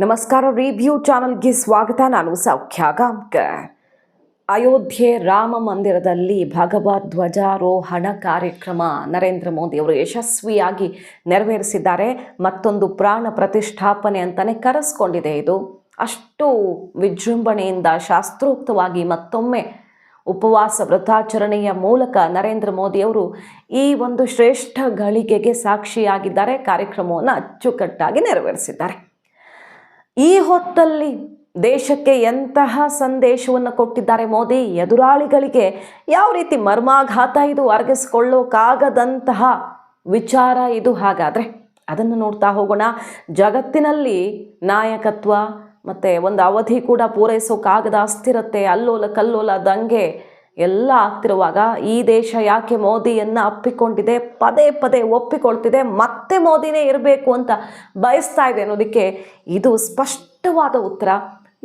ನಮಸ್ಕಾರ ರಿವ್ಯೂ ಚಾನಲ್ಗೆ ಸ್ವಾಗತ. ನಾನು ಸೌಖ್ಯ ಅಯೋಧ್ಯೆ ರಾಮ ಮಂದಿರದಲ್ಲಿ ಭಗವದ್ ಧ್ವಜಾರೋಹಣ ಕಾರ್ಯಕ್ರಮ ನರೇಂದ್ರ ಮೋದಿ ಅವರು ಯಶಸ್ವಿಯಾಗಿ ನೆರವೇರಿಸಿದ್ದಾರೆ. ಮತ್ತೊಂದು ಪ್ರಾಣ ಪ್ರತಿಷ್ಠಾಪನೆ ಅಂತಲೇ ಕರೆಸ್ಕೊಂಡಿದೆ ಇದು. ಅಷ್ಟು ವಿಜೃಂಭಣೆಯಿಂದ ಶಾಸ್ತ್ರೋಕ್ತವಾಗಿ ಮತ್ತೊಮ್ಮೆ ಉಪವಾಸ ವ್ರತಾಚರಣೆಯ ಮೂಲಕ ನರೇಂದ್ರ ಮೋದಿಯವರು ಈ ಒಂದು ಶ್ರೇಷ್ಠ ಗಳಿಗೆಗೆ ಸಾಕ್ಷಿಯಾಗಿದ್ದಾರೆ. ಕಾರ್ಯಕ್ರಮವನ್ನು ಅಚ್ಚುಕಟ್ಟಾಗಿ ನೆರವೇರಿಸಿದ್ದಾರೆ. ಈ ಹೊತ್ತಲ್ಲಿ ದೇಶಕ್ಕೆ ಎಂತಹ ಸಂದೇಶವನ್ನು ಕೊಟ್ಟಿದ್ದಾರೆ ಮೋದಿ? ಎದುರಾಳಿಗಳಿಗೆ ಯಾವ ರೀತಿ ಮರ್ಮಾಘಾತ ಇದು ಅರಗಿಸ್ಕೊಳ್ಳೋಕ್ಕಾಗದಂತಹ ವಿಚಾರ ಇದು ಹಾಗಾದರೆ? ಅದನ್ನು ನೋಡ್ತಾ ಹೋಗೋಣ. ಜಗತ್ತಿನಲ್ಲಿ ನಾಯಕತ್ವ ಮತ್ತು ಒಂದು ಅವಧಿ ಕೂಡ ಪೂರೈಸೋಕಾಗದ ಅಸ್ಥಿರತೆ, ಅಲ್ಲೋಲ ಕಲ್ಲೋಲ ದಂಗೆ ಎಲ್ಲ ಆಗ್ತಿರುವಾಗ ಈ ದೇಶ ಯಾಕೆ ಮೋದಿಯನ್ನು ಅಪ್ಪಿಕೊಂಡಿದೆ, ಪದೇ ಪದೇ ಒಪ್ಪಿಕೊಳ್ತಿದೆ, ಮತ್ತೆ ಮೋದಿನೇ ಇರಬೇಕು ಅಂತ ಬಯಸ್ತಾ ಇದೆ ಅನ್ನೋದಕ್ಕೆ ಇದು ಸ್ಪಷ್ಟವಾದ ಉತ್ತರ.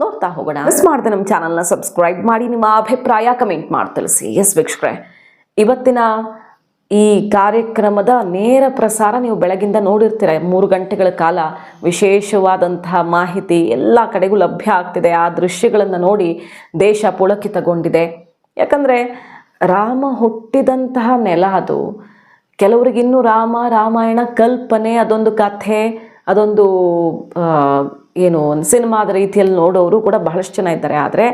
ನೋಡ್ತಾ ಹೋಗೋಣ. ಮಿಸ್ ಮಾಡಿದೆ ನಮ್ಮ ಚಾನಲ್ನ ಸಬ್ಸ್ಕ್ರೈಬ್ ಮಾಡಿ, ನಿಮ್ಮ ಅಭಿಪ್ರಾಯ ಕಮೆಂಟ್ ಮಾಡಿ ತಿಳಿಸಿ. ಎಸ್ ವೀಕ್ಷಕರೇ, ಇವತ್ತಿನ ಈ ಕಾರ್ಯಕ್ರಮದ ನೇರ ಪ್ರಸಾರ ನೀವು ಬೆಳಗಿಂದ ನೋಡಿರ್ತೀರ. ಮೂರು ಗಂಟೆಗಳ ಕಾಲ ವಿಶೇಷವಾದಂತಹ ಮಾಹಿತಿ ಎಲ್ಲ ಕಡೆಗೂ ಲಭ್ಯ ಆಗ್ತಿದೆ. ಆ ದೃಶ್ಯಗಳನ್ನು ನೋಡಿ ದೇಶ ಪುಳಕಿತಗೊಂಡಿದೆ. ಯಾಕಂದರೆ ರಾಮ ಹುಟ್ಟಿದಂತಹ ನೆಲ ಅದು. ಕೆಲವರಿಗಿನ್ನೂ ರಾಮ, ರಾಮಾಯಣ ಕಲ್ಪನೆ ಅದೊಂದು ಕಥೆ, ಅದೊಂದು ಏನು, ಒಂದು ಸಿನಿಮಾದ ರೀತಿಯಲ್ಲಿ ನೋಡೋರು ಕೂಡ ಬಹಳಷ್ಟು ಜನ ಇದ್ದಾರೆ. ಆದರೆ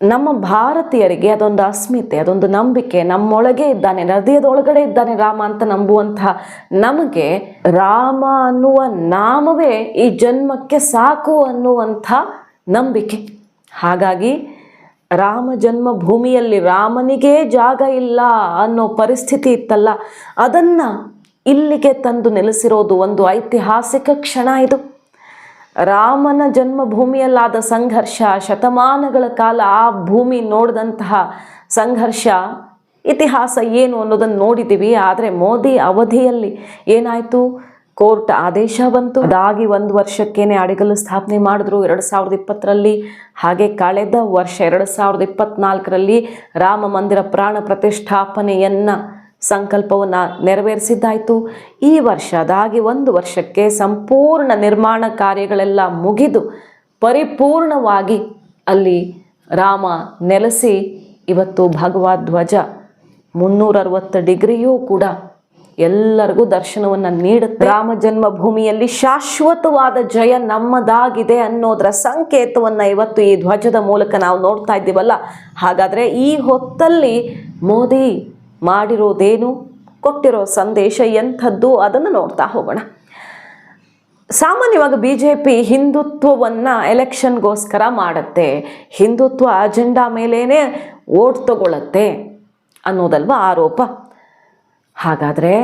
ನಮ್ಮ ಭಾರತೀಯರಿಗೆ ಅದೊಂದು ಅಸ್ಮಿತೆ, ಅದೊಂದು ನಂಬಿಕೆ, ನಮ್ಮೊಳಗೆ ಇದ್ದಾನೆ, ಹೃದಯದೊಳಗಡೆ ಇದ್ದಾನೆ ರಾಮ ಅಂತ ನಂಬುವಂತಹ ನಮಗೆ ರಾಮ ಅನ್ನುವ ನಾಮವೇ ಈ ಜನ್ಮಕ್ಕೆ ಸಾಕು ಅನ್ನುವಂಥ ನಂಬಿಕೆ. ಹಾಗಾಗಿ ರಾಮ ಜನ್ಮಭೂಮಿಯಲ್ಲಿ ರಾಮನಿಗೇ ಜಾಗ ಇಲ್ಲ ಅನ್ನೋ ಪರಿಸ್ಥಿತಿ ಇತ್ತಲ್ಲ, ಅದನ್ನು ಇಲ್ಲಿಗೆ ತಂದು ನೆಲೆಸಿರೋದು ಒಂದು ಐತಿಹಾಸಿಕ ಕ್ಷಣ ಇದು. ರಾಮನ ಜನ್ಮಭೂಮಿಯಲ್ಲಾದ ಸಂಘರ್ಷ, ಶತಮಾನಗಳ ಕಾಲ ಆ ಭೂಮಿ ನೋಡಿದಂತಹ ಸಂಘರ್ಷ, ಇತಿಹಾಸ ಏನು ಅನ್ನೋದನ್ನು ನೋಡಿದ್ದೀವಿ ಆದರೆ ಮೋದಿ ಅವಧಿಯಲ್ಲಿ ಏನಾಯಿತು? ಕೋರ್ಟ್ ಆದೇಶ ಬಂತು. ಅದಾಗಿ ಒಂದು ವರ್ಷಕ್ಕೇನೆ ಅಡಿಗಲ್ಲು ಸ್ಥಾಪನೆ ಮಾಡಿದ್ರು. ಎರಡು ಸಾವಿರದ ಇಪ್ಪತ್ತರಲ್ಲಿ ಹಾಗೆ ಕಳೆದ ವರ್ಷ ಎರಡು ಸಾವಿರದ ಇಪ್ಪತ್ನಾಲ್ಕರಲ್ಲಿ ರಾಮ ಮಂದಿರ ಪ್ರಾಣ ಪ್ರತಿಷ್ಠಾಪನೆಯನ್ನು ಸಂಕಲ್ಪವನ್ನು ನೆರವೇರಿಸಿದ್ದಾಯಿತು. ಈ ವರ್ಷ ಅದಾಗಿ ಒಂದು ವರ್ಷಕ್ಕೆ ಸಂಪೂರ್ಣ ನಿರ್ಮಾಣ ಕಾರ್ಯಗಳೆಲ್ಲ ಮುಗಿದು ಪರಿಪೂರ್ಣವಾಗಿ ಅಲ್ಲಿ ರಾಮ ನೆಲೆಸಿ ಇವತ್ತು ಭಗವದ್ ಧ್ವಜ ಮುನ್ನೂರ ಅರವತ್ತು ಡಿಗ್ರಿಯೂ ಕೂಡ ಎಲ್ಲರಿಗೂ ದರ್ಶನವನ್ನು ನೀಡುತ್ತೆ. ರಾಮ ಜನ್ಮಭೂಮಿಯಲ್ಲಿ ಶಾಶ್ವತವಾದ ಜಯ ನಮ್ಮದಾಗಿದೆ ಅನ್ನೋದರ ಸಂಕೇತವನ್ನು ಇವತ್ತು ಈ ಧ್ವಜದ ಮೂಲಕ ನಾವು ನೋಡ್ತಾ ಇದ್ದೀವಲ್ಲ. ಹಾಗಾದರೆ ಈ ಹೊತ್ತಲ್ಲಿ ಮೋದಿ ಮಾಡಿರೋದೇನು, ಕೊಟ್ಟಿರೋ ಸಂದೇಶ ಎಂಥದ್ದು ಅದನ್ನು ನೋಡ್ತಾ ಹೋಗೋಣ. ಸಾಮಾನ್ಯವಾಗಿ ಬಿ ಜೆ ಪಿ ಹಿಂದುತ್ವವನ್ನು ಎಲೆಕ್ಷನ್ಗೋಸ್ಕರ ಮಾಡುತ್ತೆ. ಹಿಂದುತ್ವ ಅಜೆಂಡಾ ಮೇಲೇ ಓಟ್ ತಗೊಳ್ಳತ್ತೆ ಅನ್ನೋದಲ್ವ ಆರೋಪ. ಹಾಗಾದರೆ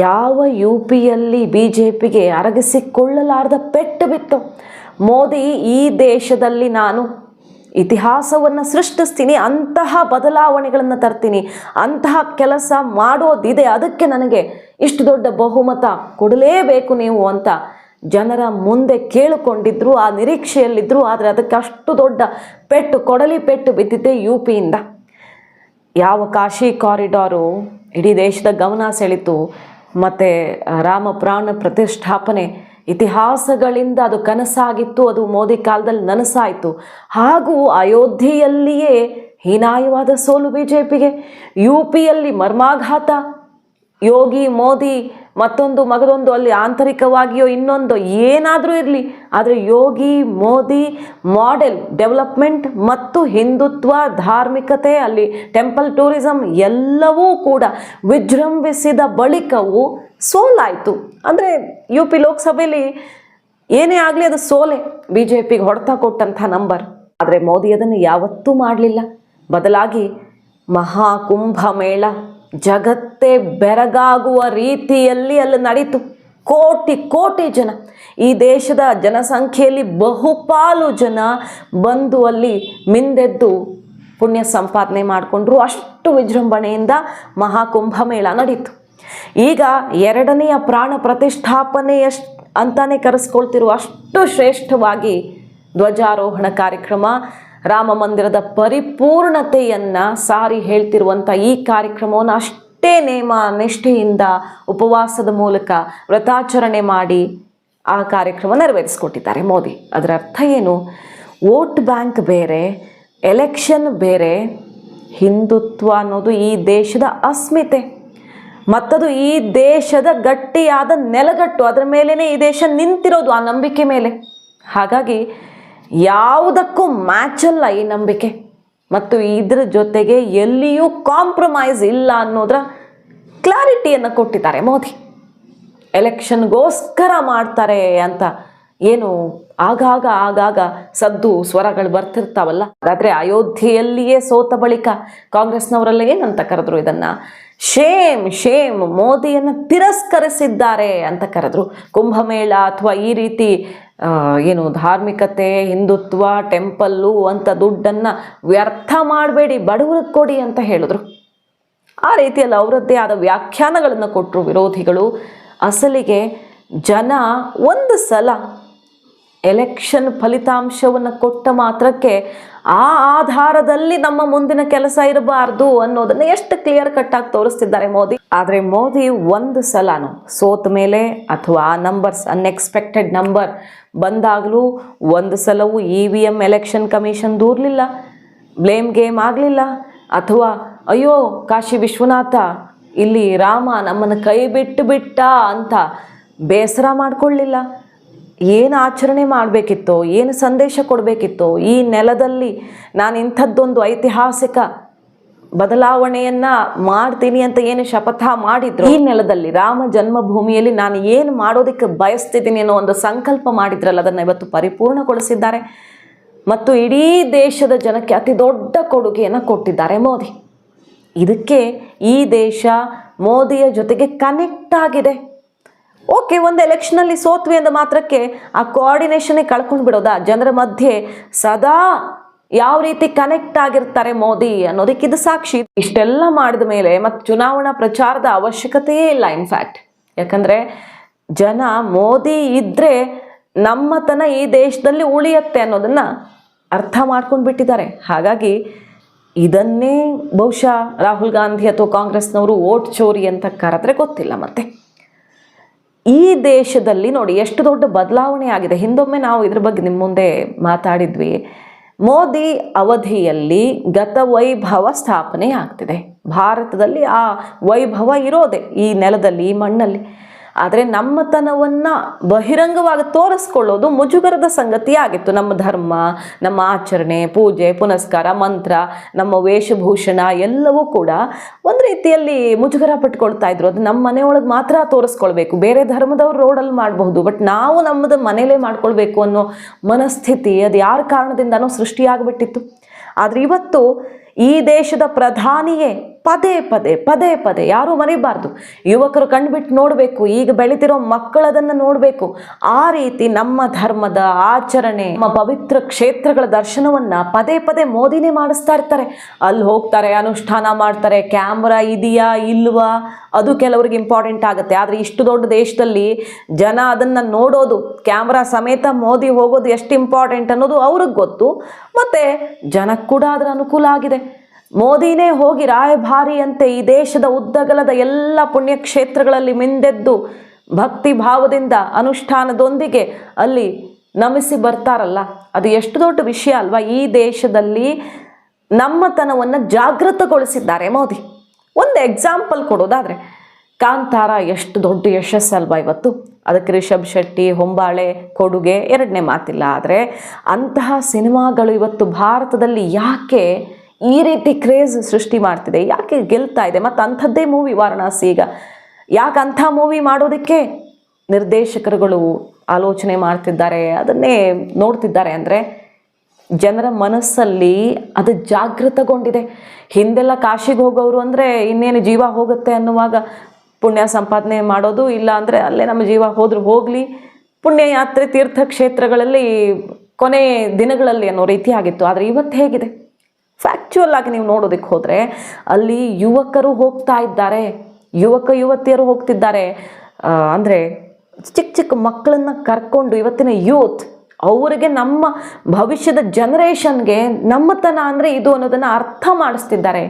ಯಾವ ಯು ಪಿಯಲ್ಲಿ ಬಿ ಜೆ ಪಿಗೆ ಅರಗಿಸಿಕೊಳ್ಳಲಾರದ ಪೆಟ್ಟು ಬಿತ್ತು? ಮೋದಿ, ಈ ದೇಶದಲ್ಲಿ ನಾನು ಇತಿಹಾಸವನ್ನು ಸೃಷ್ಟಿಸ್ತೀನಿ, ಅಂತಹ ಬದಲಾವಣೆಗಳನ್ನು ತರ್ತೀನಿ, ಅಂತಹ ಕೆಲಸ ಮಾಡೋದಿದೆ, ಅದಕ್ಕೆ ನನಗೆ ಇಷ್ಟು ದೊಡ್ಡ ಬಹುಮತ ಕೊಡಲೇಬೇಕು ನೀವು ಅಂತ ಜನರ ಮುಂದೆ ಕೇಳಿಕೊಂಡಿದ್ರು, ಆ ನಿರೀಕ್ಷೆಯಲ್ಲಿದ್ದರು ಆದರೆ ಅದಕ್ಕೆ ಅಷ್ಟು ದೊಡ್ಡ ಪೆಟ್ಟು, ಕೊಡಲಿ ಪೆಟ್ಟು ಬಿದ್ದಿದ್ದೆ ಯು ಪಿಯಿಂದ ಯಾವ ಕಾಶಿ ಕಾರಿಡಾರು ಇಡೀ ದೇಶದ ಗಮನ ಸೆಳೀತು, ಮತ್ತು ರಾಮ ಪ್ರಾಣ ಪ್ರತಿಷ್ಠಾಪನೆ ಇತಿಹಾಸಗಳಿಂದ ಅದು ಕನಸಾಗಿತ್ತು, ಅದು ಮೋದಿ ಕಾಲದಲ್ಲಿ ನನಸಾಯಿತು. ಹಾಗೂ ಅಯೋಧ್ಯೆಯಲ್ಲಿಯೇ ಹೀನಾಯವಾದ ಸೋಲು ಬಿ ಜೆ ಪಿಗೆ ಯು ಪಿಯಲ್ಲಿ ಮರ್ಮಾಘಾತ, ಯೋಗಿ ಮೋದಿ ಮತ್ತೊಂದು ಮಗದೊಂದು ಅಲ್ಲಿ ಆಂತರಿಕವಾಗಿಯೋ ಇನ್ನೊಂದು ಏನಾದರೂ ಇರಲಿ. ಆದರೆ ಯೋಗಿ, ಮೋದಿ ಮಾಡೆಲ್ ಡೆವಲಪ್ಮೆಂಟ್ ಮತ್ತು ಹಿಂದುತ್ವ, ಧಾರ್ಮಿಕತೆ ಅಲ್ಲಿ ಟೆಂಪಲ್ ಟೂರಿಸಮ್ ಎಲ್ಲವೂ ಕೂಡ ವಿಜೃಂಭಿಸಿದ ಬಳಿಕವು ಸೋಲಾಯಿತು. ಅಂದರೆ ಯು ಪಿ ಲೋಕಸಭೆಯಲ್ಲಿ ಏನೇ ಆಗಲಿ ಅದು ಸೋಲೆ. ಬಿ ಜೆ ಪಿಗೆ ಹೊಡೆತ ಕೊಟ್ಟಂಥ ನಂಬರ್. ಆದರೆ ಮೋದಿ ಅದನ್ನು ಯಾವತ್ತೂ ಮಾಡಲಿಲ್ಲ. ಬದಲಾಗಿ ಮಹಾಕುಂಭ ಮೇಳ. ಜಗತ್ತೇ ಬೆರಗಾಗುವ ರೀತಿಯಲ್ಲಿ ಅಲ್ಲಿ ನಡೀತು. ಕೋಟಿ ಕೋಟಿ ಜನ. ಈ ದೇಶದ ಜನಸಂಖ್ಯೆಯಲ್ಲಿ ಬಹುಪಾಲು ಜನ ಬಂದು ಅಲ್ಲಿ ಮಿಂದೆದ್ದು ಪುಣ್ಯ ಸಂಪಾದನೆ ಮಾಡಿಕೊಂಡ್ರು. ಅಷ್ಟು ವಿಜೃಂಭಣೆಯಿಂದ ಮಹಾಕುಂಭ ಮೇಳ ನಡೀತು. ಈಗ ಎರಡನೆಯ ಪ್ರಾಣ ಪ್ರತಿಷ್ಠಾಪನೆಯಷ್ಟು ಅಂತಾನೆ ಕರೆಸ್ಕೊಳ್ತಿರುವ ಅಷ್ಟು ಶ್ರೇಷ್ಠವಾಗಿ ಧ್ವಜಾರೋಹಣ ಕಾರ್ಯಕ್ರಮ ರಾಮ ಮಂದಿರದ ಪರಿಪೂರ್ಣತೆಯನ್ನು ಸಾರಿ ಹೇಳ್ತಿರುವಂಥ ಈ ಕಾರ್ಯಕ್ರಮವನ್ನು ಅಷ್ಟೇ ನೇಮ ನಿಷ್ಠೆಯಿಂದ ಉಪವಾಸದ ಮೂಲಕ ವ್ರತಾಚರಣೆ ಮಾಡಿ ಆ ಕಾರ್ಯಕ್ರಮ ನೆರವೇರಿಸಿಕೊಟ್ಟಿದ್ದಾರೆ ಮೋದಿ. ಅದರ ಅರ್ಥ ಏನು? ವೋಟ್ ಬ್ಯಾಂಕ್ ಬೇರೆ, ಎಲೆಕ್ಷನ್ ಬೇರೆ, ಹಿಂದುತ್ವ ಅನ್ನೋದು ಈ ದೇಶದ ಅಸ್ಮಿತೆ. ಮತ್ತದು ಈ ದೇಶದ ಗಟ್ಟಿಯಾದ ನೆಲಗಟ್ಟು, ಅದರ ಮೇಲೇ ಈ ದೇಶ ನಿಂತಿರೋದು ಆ ನಂಬಿಕೆ ಮೇಲೆ. ಹಾಗಾಗಿ ಯಾವುದಕ್ಕೂ ಮ್ಯಾಚ್ ಅಲ್ಲ ಈ ನಂಬಿಕೆ. ಮತ್ತು ಇದ್ರ ಜೊತೆಗೆ ಎಲ್ಲಿಯೂ ಕಾಂಪ್ರಮೈಸ್ ಇಲ್ಲ ಅನ್ನೋದ್ರ ಕ್ಲಾರಿಟಿಯನ್ನು ಕೊಟ್ಟಿದ್ದಾರೆ ಮೋದಿ. ಎಲೆಕ್ಷನ್ಗೋಸ್ಕರ ಮಾಡ್ತಾರೆ ಅಂತ ಏನು ಆಗಾಗ ಆಗಾಗ ಸದ್ದು ಸ್ವರಗಳು ಬರ್ತಿರ್ತಾವಲ್ಲ. ಆದರೆ ಅಯೋಧ್ಯೆಯಲ್ಲಿಯೇ ಸೋತ ಬಳಿಕ ಕಾಂಗ್ರೆಸ್ನವರೆಲ್ಲ ಏನಂತ ಕರೆದ್ರು ಇದನ್ನ? ಶೇಮ್ ಶೇಮ್ ಮೋದಿಯನ್ನು ತಿರಸ್ಕರಿಸಿದ್ದಾರೆ ಅಂತ ಕರೆದ್ರು. ಕುಂಭಮೇಳ ಅಥವಾ ಈ ರೀತಿ ಏನು ಧಾರ್ಮಿಕತೆ, ಹಿಂದುತ್ವ, ಟೆಂಪಲ್ಲು ಅಂತ ದುಡ್ಡನ್ನು ವ್ಯರ್ಥ ಮಾಡಬೇಡಿ, ಬಡವರಿಗೆ ಕೊಡಿ ಅಂತ ಹೇಳಿದ್ರು. ಆ ರೀತಿಯಲ್ಲಿ ಅವರದ್ದೇ ಆದ ವ್ಯಾಖ್ಯಾನಗಳನ್ನು ಕೊಟ್ಟರು ವಿರೋಧಿಗಳು. ಅಸಲಿಗೆ ಜನ ಒಂದು ಸಲ ಎಲೆಕ್ಷನ್ ಫಲಿತಾಂಶವನ್ನು ಕೊಟ್ಟ ಮಾತ್ರಕ್ಕೆ ಆ ಆಧಾರದಲ್ಲಿ ನಮ್ಮ ಮುಂದಿನ ಕೆಲಸ ಇರಬಾರ್ದು ಅನ್ನೋದನ್ನ ಎಷ್ಟು ಕ್ಲಿಯರ್ ಕಟ್ ಆಗಿ ತೋರಿಸ್ತಿದ್ದಾರೆ ಮೋದಿ. ಆದರೆ ಮೋದಿ ಒಂದು ಸಲನು, ಸೋತ ಮೇಲೆ ಅಥವಾ ಆ ನಂಬರ್ಸ್ ಅನ್ಎಕ್ಸ್ಪೆಕ್ಟೆಡ್ ನಂಬರ್ ಬಂದಾಗಲೂ ಒಂದು ಸಲವೂ E V M election commission ದೂರಲಿಲ್ಲ blame game ಆಗಲಿಲ್ಲ. ಅಥವಾ ಅಯ್ಯೋ, ಕಾಶಿ ವಿಶ್ವನಾಥ, ಇಲ್ಲಿ ರಾಮ ನಮ್ಮನ್ನು ಕೈ ಬಿಟ್ಟು ಬಿಟ್ಟ ಅಂತ ಬೇಸರ ಮಾಡಿಕೊಳ್ಳಿಲ್ಲ. ಏನು ಆಚರಣೆ ಮಾಡಬೇಕಿತ್ತೋ, ಏನು ಸಂದೇಶ ಕೊಡಬೇಕಿತ್ತೋ, ಈ ನೆಲದಲ್ಲಿ ನಾನು ಇಂಥದ್ದೊಂದು ಐತಿಹಾಸಿಕ ಬದಲಾವಣೆಯನ್ನು ಮಾಡ್ತೀನಿ ಅಂತ ಏನು ಶಪಥ ಮಾಡಿದ್ರು, ಈ ನೆಲದಲ್ಲಿ ರಾಮ ಜನ್ಮಭೂಮಿಯಲ್ಲಿ ನಾನು ಏನು ಮಾಡೋದಕ್ಕೆ ಬಯಸ್ತಿದ್ದೀನಿ ಅನ್ನೋ ಒಂದು ಸಂಕಲ್ಪ ಮಾಡಿದ್ರಲ್ಲ, ಅದನ್ನು ಇವತ್ತು ಪರಿಪೂರ್ಣಗೊಳಿಸಿದ್ದಾರೆ. ಮತ್ತು ಇಡೀ ದೇಶದ ಜನಕ್ಕೆ ಅತಿ ದೊಡ್ಡ ಕೊಡುಗೆಯನ್ನು ಕೊಟ್ಟಿದ್ದಾರೆ ಮೋದಿ. ಇದಕ್ಕೆ ಈ ದೇಶ ಮೋದಿಯ ಜೊತೆಗೆ ಕನೆಕ್ಟ್ ಆಗಿದೆ. ಓಕೆ, ಒಂದು ಎಲೆಕ್ಷನಲ್ಲಿ ಸೋತ್ವಿ ಅಂದ ಮಾತ್ರಕ್ಕೆ ಆ ಕೋಆರ್ಡಿನೇಷನ್ನೇ ಕಳ್ಕೊಂಡು ಬಿಡೋದಾ? ಜನರ ಮಧ್ಯೆ ಸದಾ ಯಾವ ರೀತಿ ಕನೆಕ್ಟ್ ಆಗಿರ್ತಾರೆ ಮೋದಿ ಅನ್ನೋದಕ್ಕೆ ಇದು ಸಾಕ್ಷಿ. ಇಷ್ಟೆಲ್ಲ ಮಾಡಿದ ಮೇಲೆ ಮತ್ತು ಚುನಾವಣಾ ಪ್ರಚಾರದ ಅವಶ್ಯಕತೆಯೇ ಇಲ್ಲ ಇನ್ಫ್ಯಾಕ್ಟ್ ಯಾಕಂದ್ರೆ ಜನ ಮೋದಿ ಇದ್ದರೆ ನಮ್ಮತನ ಈ ದೇಶದಲ್ಲಿ ಉಳಿಯತ್ತೆ ಅನ್ನೋದನ್ನ ಅರ್ಥ ಮಾಡ್ಕೊಂಡು ಬಿಟ್ಟಿದ್ದಾರೆ. ಹಾಗಾಗಿ ಇದನ್ನೇ ಬಹುಶಃ ರಾಹುಲ್ ಗಾಂಧಿ ಅಥವಾ ಕಾಂಗ್ರೆಸ್ನವರು ಓಟ್ ಚೋರಿ ಅಂತ ಕರೆದ್ರೆ ಗೊತ್ತಿಲ್ಲ ಮತ್ತೆ. ಈ ದೇಶದಲ್ಲಿ ನೋಡಿ ಎಷ್ಟು ದೊಡ್ಡ ಬದಲಾವಣೆ ಆಗಿದೆ. ಹಿಂದೊಮ್ಮೆ ನಾವು ಇದ್ರ ಬಗ್ಗೆ ನಿಮ್ಮ ಮುಂದೆ ಮಾತಾಡಿದ್ವಿ. ಮೋದಿ ಅವಧಿಯಲ್ಲಿ ಗತ ವೈಭವ ಸ್ಥಾಪನೆ ಆಗ್ತಿದೆ ಭಾರತದಲ್ಲಿ ಆ ವೈಭವ ಇರೋದೆ ಈ ನೆಲದಲ್ಲಿ, ಈ ಮಣ್ಣಲ್ಲಿ. ಆದರೆ ನಮ್ಮತನವನ್ನು ಬಹಿರಂಗವಾಗಿ ತೋರಿಸ್ಕೊಳ್ಳೋದು ಮುಜುಗರದ ಸಂಗತಿ ಆಗಿತ್ತು. ನಮ್ಮ ಧರ್ಮ, ನಮ್ಮ ಆಚರಣೆ, ಪೂಜೆ, ಪುನಸ್ಕಾರ, ಮಂತ್ರ, ನಮ್ಮ ವೇಷಭೂಷಣ ಎಲ್ಲವೂ ಕೂಡ ಒಂದು ರೀತಿಯಲ್ಲಿ ಮುಜುಗರ ಪಟ್ಕೊಳ್ತಾ ಇದ್ರು. ಅದು ನಮ್ಮ ಮನೆಯೊಳಗೆ ಮಾತ್ರ ತೋರಿಸ್ಕೊಳ್ಬೇಕು. ಬೇರೆ ಧರ್ಮದವ್ರು ರೋಡಲ್ಲಿ ಮಾಡಬಹುದು ಬಟ್ ನಾವು ನಮ್ಮದು ಮನೇಲೇ ಮಾಡ್ಕೊಳ್ಬೇಕು ಅನ್ನೋ ಮನಸ್ಥಿತಿ ಅದು ಯಾರ ಕಾರಣದಿಂದನೋ ಸೃಷ್ಟಿಯಾಗ್ಬಿಟ್ಟಿತ್ತು. ಆದರೆ ಇವತ್ತು ಈ ದೇಶದ ಪ್ರಧಾನಿಯೇ ಪದೇ ಪದೇ ಪದೇ ಪದೇ ಯಾರೂ ಮರಿಬಾರ್ದು. ಯುವಕರು ಕಣ್ಬಿಟ್ಟು ನೋಡಬೇಕು, ಈಗ ಬೆಳೀತಿರೋ ಮಕ್ಕಳದನ್ನು ನೋಡಬೇಕು. ಆ ರೀತಿ ನಮ್ಮ ಧರ್ಮದ ಆಚರಣೆ, ನಮ್ಮ ಪವಿತ್ರ ಕ್ಷೇತ್ರಗಳ ದರ್ಶನವನ್ನು ಪದೇ ಪದೇ ಮೋದಿನೇ ಮಾಡಿಸ್ತಾ ಇರ್ತಾರೆ. ಅಲ್ಲಿ ಹೋಗ್ತಾರೆ, ಅನುಷ್ಠಾನ ಮಾಡ್ತಾರೆ, ಕ್ಯಾಮ್ರಾ ಇದೆಯಾ, ಇಲ್ವಾ? ಅದು ಕೆಲವರಿಗೆ ಇಂಪಾರ್ಟೆಂಟ್ ಆಗುತ್ತೆ. ಆದರೆ ಇಷ್ಟು ದೊಡ್ಡ ದೇಶದಲ್ಲಿ ಜನ ಅದನ್ನು ನೋಡೋದು, ಕ್ಯಾಮ್ರಾ ಸಮೇತ ಮೋದಿ ಹೋಗೋದು ಎಷ್ಟು ಇಂಪಾರ್ಟೆಂಟ್ ಅನ್ನೋದು ಅವ್ರಿಗೆ ಗೊತ್ತು. ಮತ್ತು ಜನಕ್ಕೆ ಕೂಡ ಅದರ ಅನುಕೂಲ ಆಗಿದೆ. ಮೋದಿನೇ ಹೋಗಿ ರಾಯಭಾರಿಯಂತೆ ಈ ದೇಶದ ಉದ್ದಗಲದ ಎಲ್ಲ ಪುಣ್ಯಕ್ಷೇತ್ರಗಳಲ್ಲಿ ಮಿಂದೆದ್ದು ಭಕ್ತಿ ಭಾವದಿಂದ ಅನುಷ್ಠಾನದೊಂದಿಗೆ ಅಲ್ಲಿ ನಮಿಸಿ ಬರ್ತಾರಲ್ಲ? ಅದು ಎಷ್ಟು ದೊಡ್ಡ ವಿಷಯ ಅಲ್ವಾ? ಈ ದೇಶದಲ್ಲಿ ನಮ್ಮತನವನ್ನು ಜಾಗೃತಗೊಳಿಸಿದ್ದಾರೆ ಮೋದಿ. ಒಂದು ಎಕ್ಸಾಂಪಲ್ ಕೊಡೋದಾದರೆ, ಕಾಂತಾರ ಎಷ್ಟು ದೊಡ್ಡ ಯಶಸ್ಸಲ್ವಾ ಇವತ್ತು? ಅದಕ್ಕೆ ರಿಷಬ್ ಶೆಟ್ಟಿ, ಹೊಂಬಾಳೆ, ಕೊಡುಗೆ ಎರಡನೇ ಮಾತಿಲ್ಲ. ಆದರೆ ಅಂತಹ ಸಿನಿಮಾಗಳು ಇವತ್ತು ಭಾರತದಲ್ಲಿ ಯಾಕೆ ಈ ರೀತಿ ಕ್ರೇಜ್ ಸೃಷ್ಟಿ ಮಾಡ್ತಿದೆ. ಯಾಕೆ ಗೆಲ್ತಾ ಇದೆ? ಮತ್ತು ಅಂಥದ್ದೇ ಮೂವಿ ವಾರಣಾಸಿ ಈಗ. ಯಾಕೆ ಅಂಥ ಮೂವಿ ಮಾಡೋದಕ್ಕೆ ನಿರ್ದೇಶಕರುಗಳು ಆಲೋಚನೆ ಮಾಡ್ತಿದ್ದಾರೆ? ಅದನ್ನೇ ನೋಡ್ತಿದ್ದಾರೆ ಅಂದರೆ ಜನರ ಮನಸ್ಸಲ್ಲಿ ಅದು ಜಾಗೃತಗೊಂಡಿದೆ. ಹಿಂದೆಲ್ಲ ಕಾಶಿಗೆ ಹೋಗೋರು ಅಂದರೆ ಇನ್ನೇನು ಜೀವ ಹೋಗುತ್ತೆ ಅನ್ನುವಾಗ ಪುಣ್ಯ ಸಂಪಾದನೆ ಮಾಡೋದು ಇಲ್ಲ ಅಂದರೆ ಅಲ್ಲೇ ನಮ್ಮ ಜೀವ ಹೋದರೂ ಹೋಗಲಿ. ಪುಣ್ಯ ಯಾತ್ರೆ ತೀರ್ಥಕ್ಷೇತ್ರಗಳಲ್ಲಿ ಕೊನೆ ದಿನಗಳಲ್ಲಿ ಅನ್ನೋ ರೀತಿ ಆಗಿತ್ತು. ಆದರೆ ಇವತ್ತು ಹೇಗಿದೆ? ಫ್ಯಾಕ್ಚುಯಲ್ ಆಗಿ ನೀವು ನೋಡೋದಕ್ಕೆ ಹೋದರೆ, ಅಲ್ಲಿ ಯುವಕರು ಹೋಗ್ತಾ ಇದ್ದಾರೆ. ಯುವಕ, ಯುವತಿಯರು ಹೋಗ್ತಿದ್ದಾರೆ. ಅಂದರೆ ಚಿಕ್ಕ ಚಿಕ್ಕ ಮಕ್ಕಳನ್ನು ಕರ್ಕೊಂಡು ಇವತ್ತಿನ ಯೂತ್, ಅವರಿಗೆ ನಮ್ಮ ಭವಿಷ್ಯದ ಜನರೇಷನ್ಗೆ ನಮ್ಮತನ ಅಂದರೆ ಇದು ಅನ್ನೋದನ್ನು ಅರ್ಥ ಮಾಡಿಸ್ತಿದ್ದಾರೆ.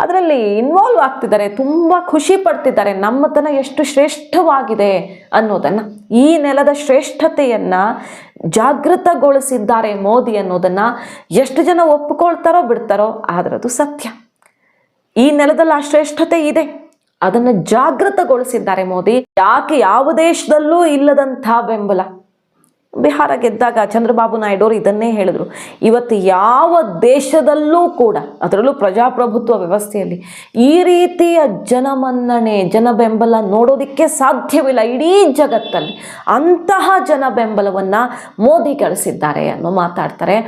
ಅದರಲ್ಲಿ ಇನ್ವಾಲ್ವ್ ಆಗ್ತಿದ್ದಾರೆ, ತುಂಬ ಖುಷಿ ಪಡ್ತಿದ್ದಾರೆ, ನಮ್ಮತನ ಎಷ್ಟು ಶ್ರೇಷ್ಠವಾಗಿದೆ ಅನ್ನೋದನ್ನು. ಈ ನೆಲದ ಶ್ರೇಷ್ಠತೆಯನ್ನು ಜಾಗೃತಗೊಳಿಸಿದ್ದಾರೆ ಮೋದಿ ಅನ್ನೋದನ್ನು ಎಷ್ಟು ಜನ ಒಪ್ಪಿಕೊಳ್ತಾರೋ ಬಿಡ್ತಾರೋ ಆದ್ರದು ಸತ್ಯ. ಈ ನೆಲದಲ್ಲಿ ಆ ಶ್ರೇಷ್ಠತೆ ಇದೆ. ಅದನ್ನು ಜಾಗೃತಗೊಳಿಸಿದ್ದಾರೆ ಮೋದಿ. ಯಾಕೆ ಯಾವ ದೇಶದಲ್ಲೂ ಇಲ್ಲದಂಥ ಬೆಂಬಲ. ಬಿಹಾರ ಗೆದ್ದಾಗ ಚಂದ್ರಬಾಬು ನಾಯ್ಡು ಅವರು ಇದನ್ನೇ ಹೇಳಿದರು. ಇವತ್ತು ಯಾವ ದೇಶದಲ್ಲೂ ಕೂಡ, ಅದರಲ್ಲೂ ಪ್ರಜಾಪ್ರಭುತ್ವ ವ್ಯವಸ್ಥೆಯಲ್ಲಿ ಈ ರೀತಿಯ ಜನಮನ್ನಣೆ ಜನ ಬೆಂಬಲ ನೋಡೋದಕ್ಕೆ ಸಾಧ್ಯವಿಲ್ಲ ಇಡೀ ಜಗತ್ತಲ್ಲಿ. ಅಂತಹ ಜನ ಬೆಂಬಲವನ್ನು ಮೋದಿ ಗಳಿಸಿದ್ದಾರೆ ಅನ್ನೋ ಮಾತಾಡ್ತಾರೆ.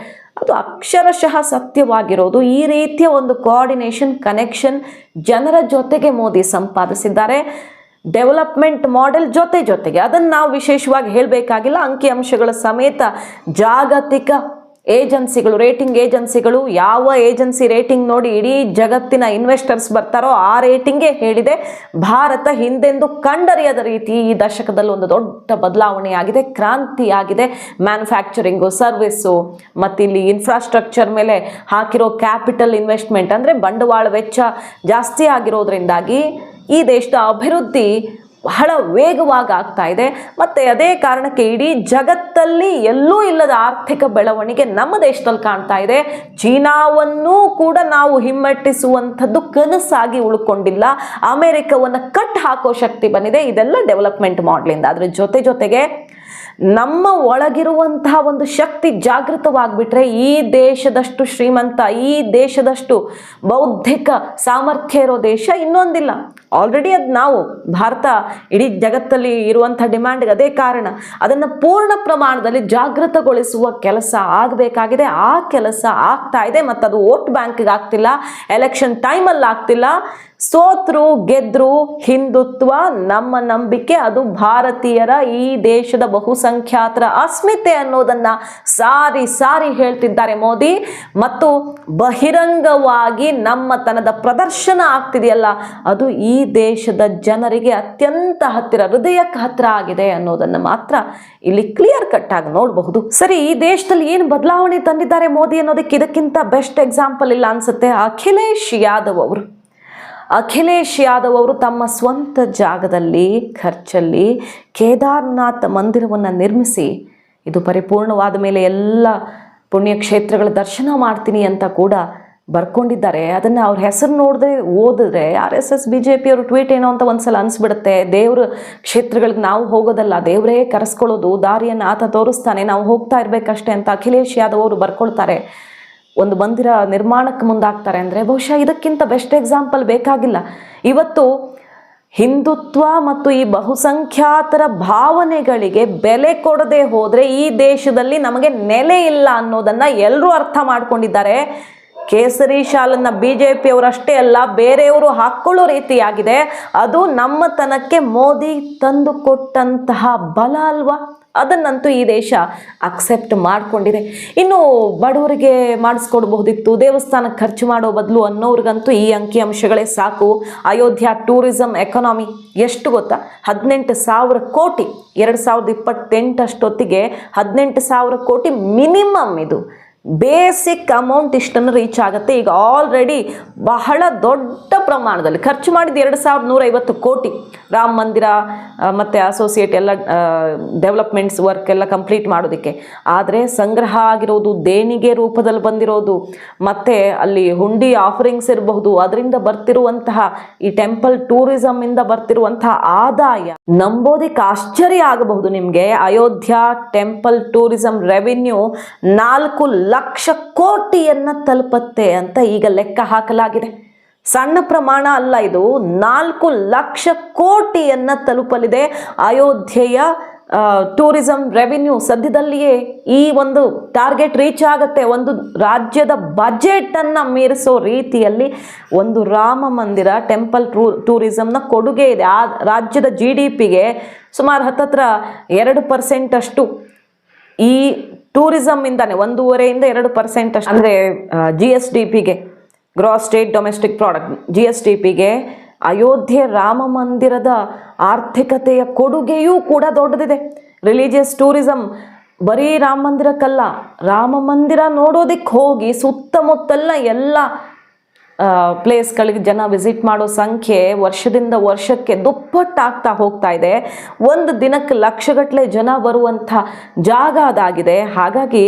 ಅದು ಅಕ್ಷರಶಃ ಸತ್ಯವಾಗಿರೋದು. ಈ ರೀತಿಯ ಒಂದು ಕೋಆರ್ಡಿನೇಷನ್ ಕನೆಕ್ಷನ್ ಜನರ ಜೊತೆಗೆ ಮೋದಿ ಸಂಪಾದಿಸಿದ್ದಾರೆ. ಡೆವಲಪ್ಮೆಂಟ್ ಮಾಡೆಲ್ ಜೊತೆ ಜೊತೆಗೆ ಅದನ್ನು ನಾವು ವಿಶೇಷವಾಗಿ ಹೇಳಬೇಕಾಗಿಲ್ಲ ಅಂಕಿಅಂಶಗಳ ಸಮೇತ ಜಾಗತಿಕ ಏಜೆನ್ಸಿಗಳು ರೇಟಿಂಗ್ ಏಜೆನ್ಸಿಗಳು ಯಾವ ಏಜೆನ್ಸಿ ರೇಟಿಂಗ್ ನೋಡಿ ಇಡೀ ಜಗತ್ತಿನ ಇನ್ವೆಸ್ಟರ್ಸ್ ಬರ್ತಾರೋ ಆ ರೇಟಿಂಗೇ ಹೇಳಿದೆ. ಭಾರತ ಹಿಂದೆಂದು ಕಂಡರಿಯದ ರೀತಿ ಈ ದಶಕದಲ್ಲಿ ಒಂದು ದೊಡ್ಡ ಬದಲಾವಣೆಯಾಗಿದೆ, ಕ್ರಾಂತಿಯಾಗಿದೆ. ಮ್ಯಾನುಫ್ಯಾಕ್ಚರಿಂಗು ಸರ್ವಿಸ್ಸು ಮತ್ತು ಇಲ್ಲಿ ಇನ್ಫ್ರಾಸ್ಟ್ರಕ್ಚರ್ ಮೇಲೆ ಹಾಕಿರೋ ಕ್ಯಾಪಿಟಲ್ ಇನ್ವೆಸ್ಟ್ಮೆಂಟ್ ಅಂದರೆ ಬಂಡವಾಳ ವೆಚ್ಚ ಜಾಸ್ತಿ ಆಗಿರೋದ್ರಿಂದಾಗಿ ಈ ದೇಶದ ಅಭಿವೃದ್ಧಿ ಬಹಳ ವೇಗವಾಗಿ ಆಗ್ತಾ ಇದೆ. ಮತ್ತು ಅದೇ ಕಾರಣಕ್ಕೆ ಇಡೀ ಜಗತ್ತಲ್ಲಿ ಎಲ್ಲೂ ಇಲ್ಲದ ಆರ್ಥಿಕ ಬೆಳವಣಿಗೆ ನಮ್ಮ ದೇಶದಲ್ಲಿ ಕಾಣ್ತಾ ಇದೆ. ಚೀನಾವನ್ನೂ ಕೂಡ ನಾವು ಹಿಮ್ಮೆಟ್ಟಿಸುವಂಥದ್ದು ಕನಸಾಗಿ ಉಳ್ಕೊಂಡಿಲ್ಲ. ಅಮೆರಿಕವನ್ನು ಕಟ್ ಹಾಕೋ ಶಕ್ತಿ ಬಂದಿದೆ. ಇದೆಲ್ಲ ಡೆವಲಪ್ಮೆಂಟ್ ಮಾಡಲಿಂದ. ಅದ್ರ ಜೊತೆ ಜೊತೆಗೆ ನಮ್ಮ ಒಳಗಿರುವಂತಹ ಒಂದು ಶಕ್ತಿ ಜಾಗೃತವಾಗಿಬಿಟ್ರೆ ಈ ದೇಶದಷ್ಟು ಶ್ರೀಮಂತ, ಈ ದೇಶದಷ್ಟು ಬೌದ್ಧಿಕ ಸಾಮರ್ಥ್ಯ ಇರೋ ದೇಶ ಇನ್ನೊಂದಿಲ್ಲ. ಆಲ್ರೆಡಿ ಅದು ನಾವು ಭಾರತ ಇಡೀ ಜಗತ್ತಲ್ಲಿ ಇರುವಂಥ ಡಿಮ್ಯಾಂಡ್ಗೆ ಅದೇ ಕಾರಣ ಅದನ್ನು ಪೂರ್ಣ ಪ್ರಮಾಣದಲ್ಲಿ ಜಾಗೃತಗೊಳಿಸುವ ಕೆಲಸ ಆಗಬೇಕಾಗಿದೆ. ಆ ಕೆಲಸ ಆಗ್ತಾ ಇದೆ ಮತ್ತು ಅದು ವೋಟ್ ಬ್ಯಾಂಕ್ಗೆ ಆಗ್ತಿಲ್ಲ ಎಲೆಕ್ಷನ್ ಟೈಮಲ್ಲಿ ಆಗ್ತಿಲ್ಲ. ಸೋತ್ರು, ಗೆದ್ರು, ಹಿಂದುತ್ವ, ನಮ್ಮ ನಂಬಿಕೆ, ಅದು ಭಾರತೀಯರ ಈ ದೇಶದ ಬಹುಸಂಖ್ಯಾತರ ಅಸ್ಮಿತೆ ಅನ್ನೋದನ್ನ ಸಾರಿ ಸಾರಿ ಹೇಳ್ತಿದ್ದಾರೆ ಮೋದಿ. ಮತ್ತು ಬಹಿರಂಗವಾಗಿ ನಮ್ಮತನದ ಪ್ರದರ್ಶನ ಆಗ್ತಿದೆಯಲ್ಲ, ಅದು ಈ ದೇಶದ ಜನರಿಗೆ ಅತ್ಯಂತ ಹತ್ತಿರ, ಹೃದಯಕ್ಕೆ ಹತ್ತಿರ ಆಗಿದೆ ಅನ್ನೋದನ್ನು ಮಾತ್ರ ಇಲ್ಲಿ ಕ್ಲಿಯರ್ ಕಟ್ ಆಗಿ ನೋಡಬಹುದು. ಸರಿ, ಈ ದೇಶದಲ್ಲಿ ಏನು ಬದಲಾವಣೆ ತಂದಿದ್ದಾರೆ ಮೋದಿ ಅನ್ನೋದಕ್ಕೆ ಇದಕ್ಕಿಂತ ಬೆಸ್ಟ್ ಎಕ್ಸಾಂಪಲ್ ಇಲ್ಲ ಅನ್ಸುತ್ತೆ. ಅಖಿಲೇಶ್ ಯಾದವ್ ಅವರು. ಅಖಿಲೇಶ್ ಯಾದವ್ ಅವರು ತಮ್ಮ ಸ್ವಂತ ಜಾಗದಲ್ಲಿ, ಖರ್ಚಲ್ಲಿ ಕೇದಾರ್ನಾಥ್ ಮಂದಿರವನ್ನು ನಿರ್ಮಿಸಿ, ಇದು ಪರಿಪೂರ್ಣವಾದ ಮೇಲೆ ಎಲ್ಲ ಪುಣ್ಯಕ್ಷೇತ್ರಗಳ ದರ್ಶನ ಮಾಡ್ತೀನಿ ಅಂತ ಕೂಡ ಬರ್ಕೊಂಡಿದ್ದಾರೆ. ಅದನ್ನು ಅವ್ರ ಹೆಸರು ನೋಡಿದ್ರೆ, ಓದಿದ್ರೆ, R S S, B J P ಅವರು ಟ್ವೀಟ್ ಏನೋ ಅಂತ ಒಂದ್ಸಲ ಅನಿಸ್ಬಿಡುತ್ತೆ. ದೇವ್ರ ಕ್ಷೇತ್ರಗಳಿಗೆ ನಾವು ಹೋಗೋದಲ್ಲ, ದೇವರೇ ಕರೆಸ್ಕೊಳ್ಳೋದು, ದಾರಿಯನ್ನು ಆತ ತೋರಿಸ್ತಾನೆ, ನಾವು ಹೋಗ್ತಾ ಇರಬೇಕಷ್ಟೇ ಅಂತ ಅಖಿಲೇಶ್ ಯಾದವ್ ಅವರು ಬರ್ಕೊಳ್ತಾರೆ. ಒಂದು ಮಂದಿರ ನಿರ್ಮಾಣಕ್ಕೆ ಮುಂದಾಗ್ತಾರೆ ಅಂದರೆ ಬಹುಶಃ ಇದಕ್ಕಿಂತ ಬೆಸ್ಟ್ ಎಕ್ಸಾಂಪಲ್ ಬೇಕಾಗಿಲ್ಲ. ಇವತ್ತು ಹಿಂದುತ್ವ ಮತ್ತು ಈ ಬಹುಸಂಖ್ಯಾತರ ಭಾವನೆಗಳಿಗೆ ಬೆಲೆ ಕೊಡದೆ ಹೋದರೆ ಈ ದೇಶದಲ್ಲಿ ನಮಗೆ ನೆಲೆ ಇಲ್ಲ ಅನ್ನೋದನ್ನು ಎಲ್ಲರೂ ಅರ್ಥ ಮಾಡಿಕೊಂಡಿದ್ದಾರೆ. ಕೇಸರಿ ಶಾಲನ್ನ ಬಿ ಜೆ ಪಿಯವರಷ್ಟೇ ಅಲ್ಲ, ಬೇರೆಯವರು ಹಾಕ್ಕೊಳ್ಳೋ ರೀತಿಯಾಗಿದೆ. ಅದು ನಮ್ಮತನಕ್ಕೆ ಮೋದಿ ತಂದುಕೊಟ್ಟಂತಹ ಬಲ ಅಲ್ವಾ? ಅದನ್ನಂತೂ ಈ ದೇಶ ಅಕ್ಸೆಪ್ಟ್ ಮಾಡಿಕೊಂಡಿದೆ. ಇನ್ನು ಬಡವರಿಗೆ ಮಾಡಿಸ್ಕೊಡ್ಬಹುದಿತ್ತು ದೇವಸ್ಥಾನಕ್ಕೆ ಖರ್ಚು ಮಾಡೋ ಬದಲು ಅನ್ನೋರಿಗಂತೂ ಈ ಅಂಕಿಅಂಶಗಳೇ ಸಾಕು. ಅಯೋಧ್ಯ ಟೂರಿಸಂ ಎಕನಾಮಿ ಎಷ್ಟು ಗೊತ್ತಾ? ಹದಿನೆಂಟು ಸಾವಿರ ಕೋಟಿ, ಎರಡು ಸಾವಿರದ ಇಪ್ಪತ್ತೆಂಟಷ್ಟೊತ್ತಿಗೆ ಹದಿನೆಂಟು ಸಾವಿರ ಕೋಟಿ ಮಿನಿಮಮ್ ಇದು. ಬೇಸಿಕ್ ಅಮೌಂಟ್ ಇಷ್ಟನ್ನು ರೀಚ್ ಆಗುತ್ತೆ. ಈಗ ಆಲ್ರೆಡಿ ಬಹಳ ದೊಡ್ಡ ಪ್ರಮಾಣದಲ್ಲಿ ಖರ್ಚು ಮಾಡಿದ ಎರಡು ಸಾವಿರದ ನೂರೈವತ್ತು ಕೋಟಿ. ರಾಮ ಮಂದಿರ ಮತ್ತು ಅಸೋಸಿಯೇಟ್ ಎಲ್ಲ ಡೆವಲಪ್ಮೆಂಟ್ಸ್ ವರ್ಕ್ ಎಲ್ಲ ಕಂಪ್ಲೀಟ್ ಮಾಡೋದಕ್ಕೆ. ಆದರೆ ಸಂಗ್ರಹ ಆಗಿರೋದು ದೇಣಿಗೆ ರೂಪದಲ್ಲಿ ಬಂದಿರೋದು. ಮತ್ತು ಅಲ್ಲಿ ಹುಂಡಿ ಆಫರಿಂಗ್ಸ್ ಇರಬಹುದು. ಅದರಿಂದ ಬರ್ತಿರುವಂತಹ ಈ ಟೆಂಪಲ್ ಟೂರಿಸಮ್ಮಿಂದ ಬರ್ತಿರುವಂತಹ ಆದಾಯ ನಂಬೋದಕ್ಕೆ ಆಶ್ಚರ್ಯ ಆಗಬಹುದು ನಿಮಗೆ. ಅಯೋಧ್ಯ ಟೆಂಪಲ್ ಟೂರಿಸಂ ರೆವಿನ್ಯೂ ನಾಲ್ಕು ಲಕ್ಷ ಕೋಟಿಯನ್ನು ತಲುಪತ್ತೆ ಅಂತ ಈಗ ಲೆಕ್ಕ ಹಾಕಲಾಗಿದೆ. ಸಣ್ಣ ಪ್ರಮಾಣ ಅಲ್ಲ ಇದು, ನಾಲ್ಕು ಲಕ್ಷ ಕೋಟಿಯನ್ನು ತಲುಪಲಿದೆ. ಅಯೋಧ್ಯೆಯ ಟೂರಿಸಂ ರೆವಿನ್ಯೂ ಸದ್ಯದಲ್ಲಿಯೇ ಈ ಒಂದು ಟಾರ್ಗೆಟ್ ರೀಚ್ ಆಗುತ್ತೆ. ಒಂದು ರಾಜ್ಯದ ಬಜೆಟನ್ನು ಮೀರಿಸೋ ರೀತಿಯಲ್ಲಿ ಒಂದು ರಾಮ ಮಂದಿರ, ಟೆಂಪಲ್ ಟೂ, ಟೂರಿಸಂನ ಕೊಡುಗೆ ಇದೆ. ಆ ರಾಜ್ಯದ ಜಿ ಡಿ ಪಿಗೆ ಸುಮಾರು ಹತ್ತತ್ರ ಎರಡು ಪರ್ಸೆಂಟ್ ಅಷ್ಟು ಈ ಟೂರಿಸಮ್ ಇಂದಾನೆ ಒಂದೂವರೆಯಿಂದ ಎರಡು ಪರ್ಸೆಂಟ್ ಅಷ್ಟು. ಅಂದರೆ ಜಿ ಎಸ್ ಡಿ ಪಿಗೆ gross state domestic product G S D ಪಿಗೆ ಅಯೋಧ್ಯೆ ರಾಮ ಮಂದಿರದ ಆರ್ಥಿಕತೆಯ ಕೊಡುಗೆಯೂ ಕೂಡ ದೊಡ್ಡದಿದೆ. ರಿಲಿಜಿಯಸ್ ಟೂರಿಸಂ ಬರೀ ರಾಮ ಮಂದಿರಕ್ಕಲ್ಲ, ರಾಮ ಮಂದಿರ ನೋಡೋದಕ್ಕೆ ಹೋಗಿ ಸುತ್ತಮುತ್ತಲ ಎಲ್ಲ ಪ್ಲೇಸ್ಗಳಿಗೆ ಜನ ವಿಸಿಟ್ ಮಾಡೋ ಸಂಖ್ಯೆ ವರ್ಷದಿಂದ ವರ್ಷಕ್ಕೆ ದುಪ್ಪಟ್ಟಾಗ್ತಾ ಹೋಗ್ತಾ ಇದೆ. ಒಂದು ದಿನಕ್ಕೆ ಲಕ್ಷಗಟ್ಟಲೆ ಜನ ಬರುವಂಥ ಜಾಗ ಅದಾಗಿದೆ. ಹಾಗಾಗಿ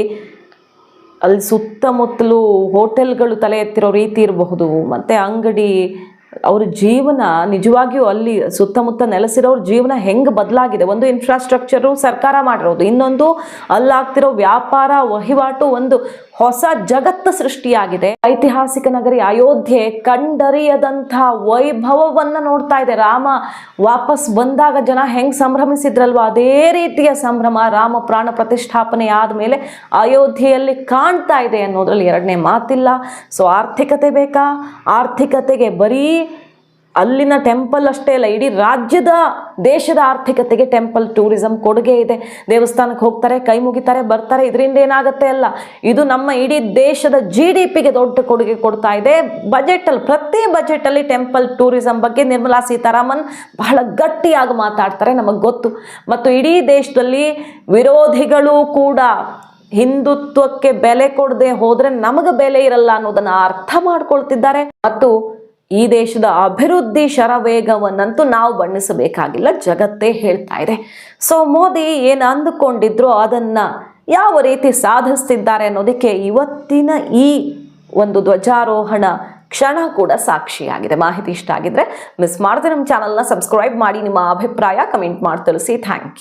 ಅಲ್ಲಿ ಸುತ್ತಮುತ್ತಲು ಹೋಟೆಲ್ಗಳು ತಲೆ ಎತ್ತಿರೋ ರೀತಿ ಇರಬಹುದು. ಮತ್ತು ಅಂಗಡಿ ಅವ್ರ ಜೀವನ ನಿಜವಾಗಿಯೂ ಅಲ್ಲಿ ಸುತ್ತಮುತ್ತ ನೆಲೆಸಿರೋರ ಜೀವನ ಹೆಂಗೆ ಬದಲಾಗಿದೆ? ಒಂದು ಇನ್ಫ್ರಾಸ್ಟ್ರಕ್ಚರು ಸರ್ಕಾರ ಮಾಡಿರೋದು. ಇನ್ನೊಂದು ಅಲ್ಲಾಗ್ತಿರೋ ವ್ಯಾಪಾರ, ವಹಿವಾಟು ಒಂದು ಹೊಸ ಜಗತ್ತು ಸೃಷ್ಟಿಯಾಗಿದೆ. ಐತಿಹಾಸಿಕ ನಗರಿ ಅಯೋಧ್ಯೆ ಕಂಡರಿಯದಂಥ ವೈಭವವನ್ನ ನೋಡ್ತಾ ಇದೆ. ರಾಮ ವಾಪಸ್ ಬಂದಾಗ ಜನ ಹೆಂಗ್ ಸಂಭ್ರಮಿಸಿದ್ರಲ್ವ? ಅದೇ ರೀತಿಯ ಸಂಭ್ರಮ ರಾಮ ಪ್ರಾಣ ಪ್ರತಿಷ್ಠಾಪನೆ ಆದಮೇಲೆ ಅಯೋಧ್ಯೆಯಲ್ಲಿ ಕಾಣ್ತಾ ಇದೆ ಅನ್ನೋದ್ರಲ್ಲಿ ಎರಡನೇ ಮಾತಿಲ್ಲ. ಸೊ ಆರ್ಥಿಕತೆ ಬೇಕಾ? ಆರ್ಥಿಕತೆಗೆ ಬರೀ ಅಲ್ಲಿನ ಟೆಂಪಲ್ ಅಷ್ಟೇ ಅಲ್ಲ, ಇಡೀ ರಾಜ್ಯದ, ದೇಶದ ಆರ್ಥಿಕತೆಗೆ ಟೆಂಪಲ್ ಟೂರಿಸಂ ಕೊಡುಗೆ ಇದೆ. ದೇವಸ್ಥಾನಕ್ಕೆ ಹೋಗ್ತಾರೆ, ಕೈ ಮುಗಿತಾರೆ, ಬರ್ತಾರೆ, ಇದರಿಂದ ಏನಾಗುತ್ತೆ ಅಲ್ಲ? ಇದು ನಮ್ಮ ಇಡೀ ದೇಶದ ಜಿ ಡಿ ಪಿಗೆ ದೊಡ್ಡ ಕೊಡುಗೆ ಕೊಡ್ತಾ ಇದೆ. ಬಜೆಟಲ್ಲಿ ಪ್ರತಿ ಬಜೆಟಲ್ಲಿ ಟೆಂಪಲ್ ಟೂರಿಸಂ ಬಗ್ಗೆ ನಿರ್ಮಲಾ ಸೀತಾರಾಮನ್ ಬಹಳ ಗಟ್ಟಿಯಾಗಿ ಮಾತಾಡ್ತಾರೆ ನಮಗೆ ಗೊತ್ತು. ಮತ್ತು ಇಡೀ ದೇಶದಲ್ಲಿ ವಿರೋಧಿಗಳು ಕೂಡ ಹಿಂದುತ್ವಕ್ಕೆ ಬೆಲೆ ಕೊಡದೆ ಹೋದರೆ ನಮಗೆ ಬೆಲೆ ಇರಲ್ಲ ಅನ್ನೋದನ್ನು ಅರ್ಥ ಮಾಡ್ಕೊಳ್ತಿದ್ದಾರೆ. ಮತ್ತು ಈ ದೇಶದ ಅಭಿವೃದ್ಧಿ ಶರವೇಗವನ್ನಂತೂ ನಾವು ಬಣ್ಣಿಸಬೇಕಾಗಿಲ್ಲ, ಜಗತ್ತೇ ಹೇಳ್ತಾ ಇದೆ. ಸೊ ಮೋದಿ ಏನು ಅಂದುಕೊಂಡಿದ್ರು ಅದನ್ನ ಯಾವ ರೀತಿ ಸಾಧಿಸ್ತಿದ್ದಾರೆ ಅನ್ನೋದಕ್ಕೆ ಇವತ್ತಿನ ಈ ಒಂದು ಧ್ವಜಾರೋಹಣ ಕ್ಷಣ ಕೂಡ ಸಾಕ್ಷಿಯಾಗಿದೆ. ಮಾಹಿತಿ ಇಷ್ಟ ಆಗಿದ್ರೆ ಮಿಸ್ ಮಾಡದೆ ನಮ್ಮ ಚಾನಲ್ನ ಸಬ್ಸ್ಕ್ರೈಬ್ ಮಾಡಿ, ನಿಮ್ಮ ಅಭಿಪ್ರಾಯ ಕಮೆಂಟ್ ಮಾಡಿ ತಿಳಿಸಿ. Thank you